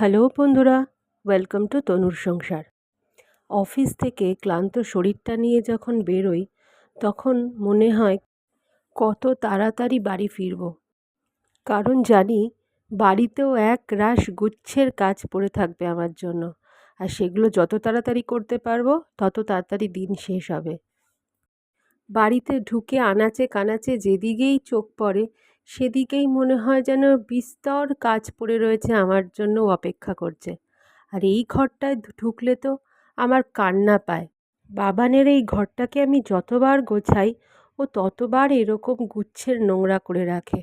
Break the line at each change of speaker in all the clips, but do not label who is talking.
Hello বন্ধুরা, welcome to তনুর সংসার। অফিস থেকে ক্লান্ত শরীরটা নিয়ে যখন বেরোই, তখন মনে হয় কত তাড়াতাড়ি বাড়ি ফিরব। কারণ জানি বাড়িতেও এক রাশ গুচ্ছের কাজ পড়ে থাকবে আমার জন্য, আর সেগুলো যত তাড়াতাড়ি করতে পারব, তত তাড়াতাড়ি দিন শেষ হবে। বাড়িতে ঢুকে আনাচে কানাচে যেদিকেই চোখ পড়ে সেদিকেই মনে হয় যেন বিস্তর কাজ পড়ে রয়েছে আমার জন্য অপেক্ষা করছে। আর এই ঘরটায় ঢুকলে তো আমার কান্না পায়। বাবানের এই ঘরটাকে আমি যতবার গোছাই ও ততবার এরকম গুচ্ছের নোংরা করে রাখে।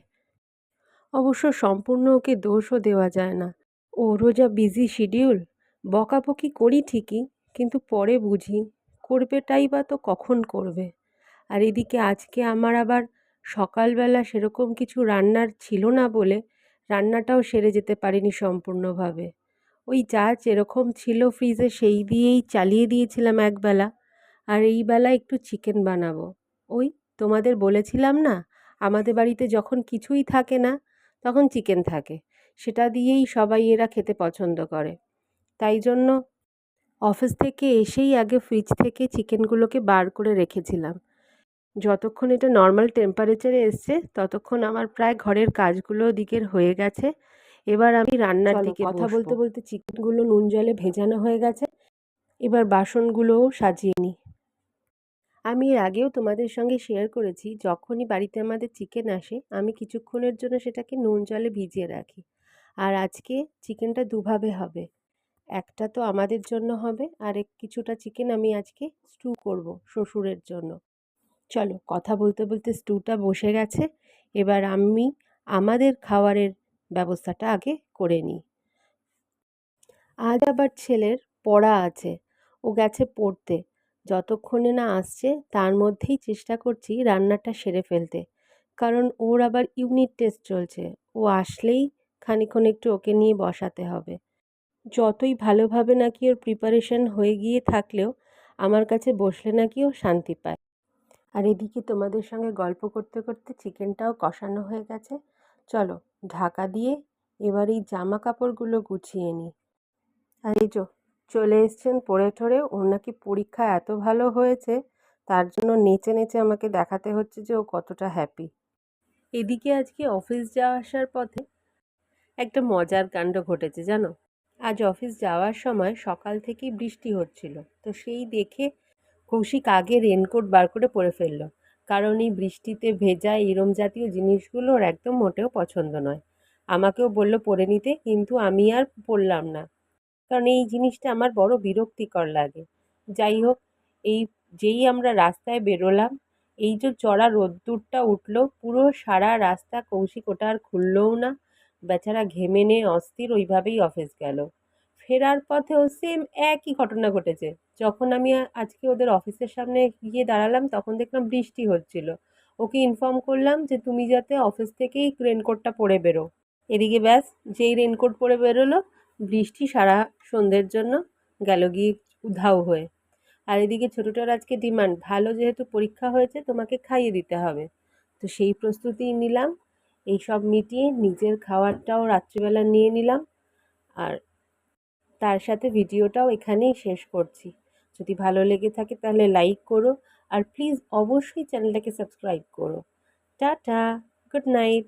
অবশ্য সম্পূর্ণ ওকে দোষও দেওয়া যায় না। ওরও যা বিজি শিডিউল, বকাবকি করি ঠিকই, কিন্তু পরে বুঝি, করবেটাই বা তো কখন করবে। আর এদিকে আজকে আমার আবার সকালবেলা সেরকম কিছু রান্নার ছিল না বলে রান্নাটাও সেরে যেতে পারিনি সম্পূর্ণভাবে। ওই যা যেরকম ছিল ফ্রিজে সেই দিয়েই চালিয়ে দিয়েছিলাম একবেলা। আর এই বেলা একটু চিকেন বানাবো। ওই তোমাদের বলেছিলাম না, আমাদের বাড়িতে যখন কিছুই থাকে না, তখন চিকেন থাকে। সেটা দিয়েই সবাই এরা খেতে পছন্দ করে। তাই জন্য অফিস থেকে এসেই আগে ফ্রিজ থেকে চিকেনগুলোকে বার করে রেখেছিলাম। যতক্ষণ এটা নর্মাল টেম্পারেচারে এসছে ততক্ষণ আমার প্রায় ঘরের কাজগুলো দিকের হয়ে গেছে। এবার আমি রান্নার দিকে কথা বলতে বলতে চিকেনগুলো নুন জলে ভেজানো হয়ে গেছে। এবার বাসনগুলোও সাজিয়ে নিই। আমি এর আগেও তোমাদের সঙ্গে শেয়ার করেছি যখনই বাড়িতে আমাদের চিকেন আসে আমি কিছুক্ষণের জন্য সেটাকে নুন জলে ভিজিয়ে রাখি। আর আজকে চিকেনটা দুভাবে হবে। একটা তো আমাদের জন্য হবে আর এক কিছুটা চিকেন আমি আজকে স্টু করব শ্বশুরের জন্য। চলো কথা বলতে বলতে স্টুটা বসে গেছে। এবার আমি আমাদের খাবারের ব্যবস্থাটা আগে করে নিই। আজ আবার ছেলের পড়া আছে। ও গেছে পড়তে। যতক্ষণে না আসছে, তার মধ্যেই চেষ্টা করছি রান্নাটা সেরে ফেলতে। কারণ ওর আবার ইউনিট টেস্ট চলছে। ও আসলেই খানিক্ষণ একটু ওকে নিয়ে বসাতে হবে। যতই ভালোভাবে নাকি ওর প্রিপারেশন হয়ে গিয়ে থাকলেও, আমার কাছে বসলে নাকি ও শান্তি পায়। আর এদিকে তোমাদের সঙ্গে গল্প করতে করতে চিকেনটাও কষানো হয়ে গেছে। চলো, ঢাকা দিয়ে এবার এই জামা কাপড়গুলো গুছিয়ে নিই। আর এই চলে এসছেন পড়ে ঠরে ওর নাকি পরীক্ষা এত ভালো হয়েছে, তার জন্য নেচে নেচে আমাকে দেখাতে হচ্ছে যে ও কতটা হ্যাপি এদিকে আজকে অফিস যাওয়া আসার পথে একটা মজার কাণ্ড ঘটেছে, জানো? আজ অফিস যাওয়ার সময় সকাল থেকেই বৃষ্টি হচ্ছিল, তো সেই দেখে কৌশিক আগে রেনকোট বার করে পরে ফেলল। কারণ এই বৃষ্টিতে ভেজা এরম জাতীয় জিনিসগুলো ওর একদম মোটেও পছন্দ নয়। আমাকেও বলল, পরে নিতে। কিন্তু আমি আর পরলাম না। কারণ এই জিনিসটা আমার বড় বিরক্তিকর লাগে। যাই হোক, এই যেই আমরা রাস্তায় বেরোলাম, এই যে চড়া রোদ্দুরটা উঠল, পুরো সারা রাস্তা কৌশিক ওটা আর খুললও না। বেচারা ঘেমে নে অস্থির ওইভাবেই অফিস গেল। ফেরার পথেও সেম একই ঘটনা ঘটেছে। যখন আমি আজকে ওদের অফিসের সামনে গিয়ে দাঁড়ালাম, তখন দেখলাম বৃষ্টি হচ্ছিল। ওকে ইনফর্ম করলাম যে, তুমি যাতে অফিস থেকেই রেনকোটটা পরে বেরো। এদিকে ব্যাস, যেই রেনকোট পরে বেরোলো, বৃষ্টি সারা সন্ধ্যের জন্য গেল গিয়ে উধাও হয়ে। আর এদিকে ছোটোটার আজকে ডিমান্ড ভালো যেহেতু পরীক্ষা হয়েছে, তোমাকে খাইয়ে দিতে হবে। তো সেই প্রস্তুতি নিলাম এই সব মিটিয়ে নিজের খাবারটাও রাত্রিবেলা নিয়ে নিলাম। আর তার সাথে ভিডিওটাও এখানেই শেষ করছি। যদি ভালো লেগে থাকে তাহলে লাইক করো আর প্লিজ অবশ্যই চ্যানেলটাকে সাবস্ক্রাইব করো। Tata good night